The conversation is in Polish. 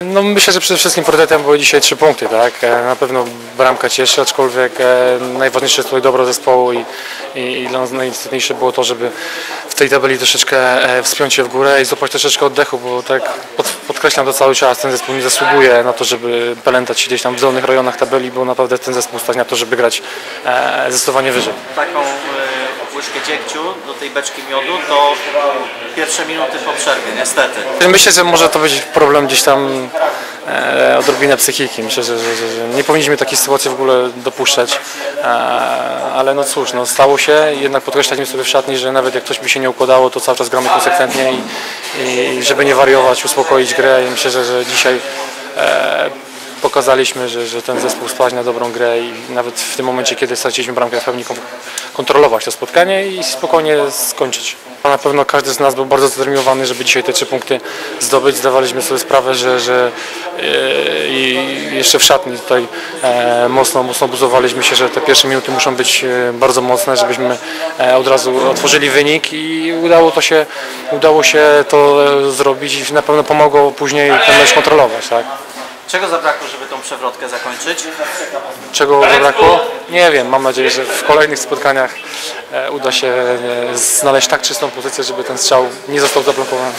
No myślę, że przede wszystkim priorytetem były dzisiaj trzy punkty, tak? E, Na pewno bramka cieszy, aczkolwiek e, najważniejsze jest tutaj dobro zespołu i, i, i dla nas najistotniejsze było to, żeby w tej tabeli troszeczkę e, wspiąć się w górę i złapać troszeczkę oddechu, bo tak pod, podkreślam to cały czas, ten zespół nie zasługuje na to, żeby pelętać się gdzieś tam w dolnych rejonach tabeli, bo naprawdę ten zespół stać na to, żeby grać zdecydowanie wyżej. taką łyżkę dziegciu do tej beczki miodu, to pierwsze minuty po przerwie, niestety. Myślę, że może to być problem gdzieś tam e, odrobinę psychiki. Myślę, że, że, że, że nie powinniśmy takiej sytuacji w ogóle dopuszczać. E, ale no cóż, no stało się. Jednak podkreślaliśmy sobie w szatni, że nawet jak coś by się nie układało, to cały czas gramy konsekwentnie i, i żeby nie wariować, uspokoić grę. I myślę, że, że dzisiaj e, pokazaliśmy, że, że ten zespół stać na dobrą grę i nawet w tym momencie, kiedy straciliśmy bramkę, w pełni kontrolować to spotkanie i spokojnie skończyć. Na pewno każdy z nas był bardzo zdeterminowany, żeby dzisiaj te trzy punkty zdobyć. Zdawaliśmy sobie sprawę, że, że i jeszcze w szatni tutaj e, mocno, mocno buzowaliśmy się, że te pierwsze minuty muszą być e, bardzo mocne, żebyśmy e, od razu otworzyli wynik i udało to się, udało się to zrobić i na pewno pomogło później ten mecz kontrolować. Tak? Czego zabrakło, żeby tą przewrotkę zakończyć? Czego zabrakło? Nie wiem. Mam nadzieję, że w kolejnych spotkaniach e, uda się e, znaleźć tak czystą pozycję, żeby ten strzał nie został zablokowany.